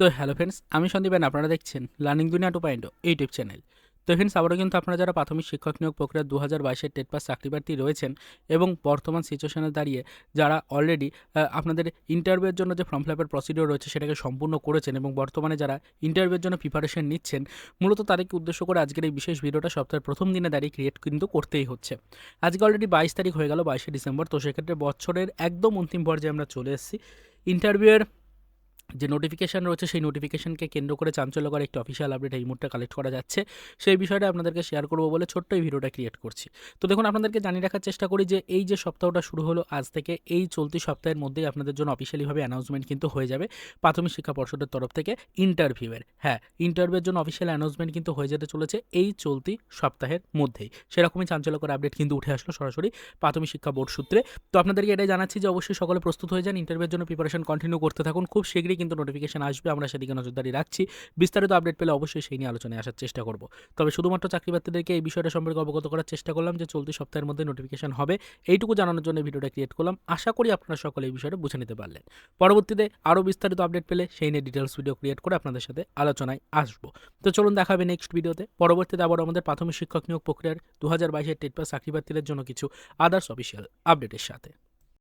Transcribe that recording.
তো hello friends আমি সন্দীপেন আপনারা দেখছেন লার্নিং দুনিয়া টু পয়েন্ট ইউটিউব চ্যানেল। তো ফ্রেন্ডস আবারও কিন্তু আপনারা যারা প্রাথমিক শিক্ষক নিয়োগ প্রক্রিয়া দু হাজার বাইশের টেট পাস চাকরি প্রার্থী রয়েছেন এবং বর্তমান সিচুয়েশনে দাঁড়িয়ে যারা অলরেডি আপনাদের ইন্টারভিউয়ের জন্য যে ফর্ম ফিলাপের প্রসিডিওর রয়েছে সেটাকে সম্পূর্ণ করেছেন এবং বর্তমানে যারা ইন্টারভিউয়ের জন্য প্রিপারেশন নিচ্ছেন, মূলত তাদেরকে উদ্দেশ্য করে আজকের এই বিশেষ ভিডিওটা সপ্তাহের প্রথম দিনে দাঁড়িয়ে ক্রিয়েট কিন্তু করতেই হচ্ছে। আজকে অলরেডি বাইশ তারিখ হয়ে গেল, বাইশে ডিসেম্বর, তো সেক্ষেত্রে বছরের একদম অন্তিম পর্যায়ে আমরা চলে এসেছি। ইন্টারভিউয়ের যে নোটিফিকেশান রয়েছে, সেই নোটিফিকেশানকে কেন্দ্র করে চাঞ্চল্যকর একটি অফিসিয়াল আপডেট এই মুহূর্তে কালেক্ট করা যাচ্ছে। সেই বিষয়টা আপনাদেরকে শেয়ার করব বলে ছোট্ট এই ভিডিওটা ক্রিয়েট করছি। তো দেখুন, আপনাদেরকে জানিয়ে রাখার চেষ্টা করি যে, এই যে সপ্তাহটা শুরু হলো, আজ থেকে এই চলতি সপ্তাহের মধ্যেই আপনাদের জন্য অফিসিয়ালিভাবে অ্যানাউন্সমেন্ট কিন্তু হয়ে যাবে প্রাথমিক শিক্ষা পর্ষদের তরফ থেকে ইন্টারভিউয়ের হ্যাঁ ইন্টারভিউয়ের জন্য অফিসিয়াল অ্যানাউন্সমেন্ট কিন্তু হয়ে যেতে চলেছে এই চলতি সপ্তাহের মধ্যেই। সেরকমই চাঞ্চল্যকর আপডেট কিন্তু উঠে আসলো সরাসরি প্রাথমিক শিক্ষা বোর্ড সূত্রে। তো আপনাদেরকে এটাই জানাচ্ছি যে, অবশ্যই সকলে প্রস্তুত হয়ে যান ইন্টারভিউয়ের জন্য প্রিপারেশন কন্টিনিউ করতে থাকুন। খুব শীঘ্রই কিন্তু নোটিফিকেশন আসবে, আমরা সেদিকে নজরদারি রাখছি। বিস্তারিত আপডেট পেলে অবশ্যই সেই নিয়ে আলোচনায় আসার চেষ্টা করব। তবে শুধুমাত্র চাকরি প্রার্থীদেরকে এই বিষয়টা সম্পর্কে অবগত করার চেষ্টা করলাম যে চলতি সপ্তাহের মধ্যে নোটিফিকেশন হবে। এইটুকু জানানোর জন্য ভিডিওটা ক্রিয়েট করলাম। আশা করি আপনারা সকলে এই বিষয়টা বুঝে নিতে পারলেন। পরবর্তীতে আরও বিস্তারিত আপডেট পেলে সেই নিয়ে ডিটেলস ভিডিও ক্রিয়েট করে আপনাদের সাথে আলোচনায় আসব। তো চলুন দেখা হবে নেক্সট ভিডিওতে পরবর্তীতে আবার আমাদের প্রাথমিক শিক্ষক নিয়োগ প্রক্রিয়ার দু হাজার বাইশের টেট পাস চাকরি প্রার্থীদের জন্য কিছু আদার্স অফিসিয়াল আপডেটের সাথে।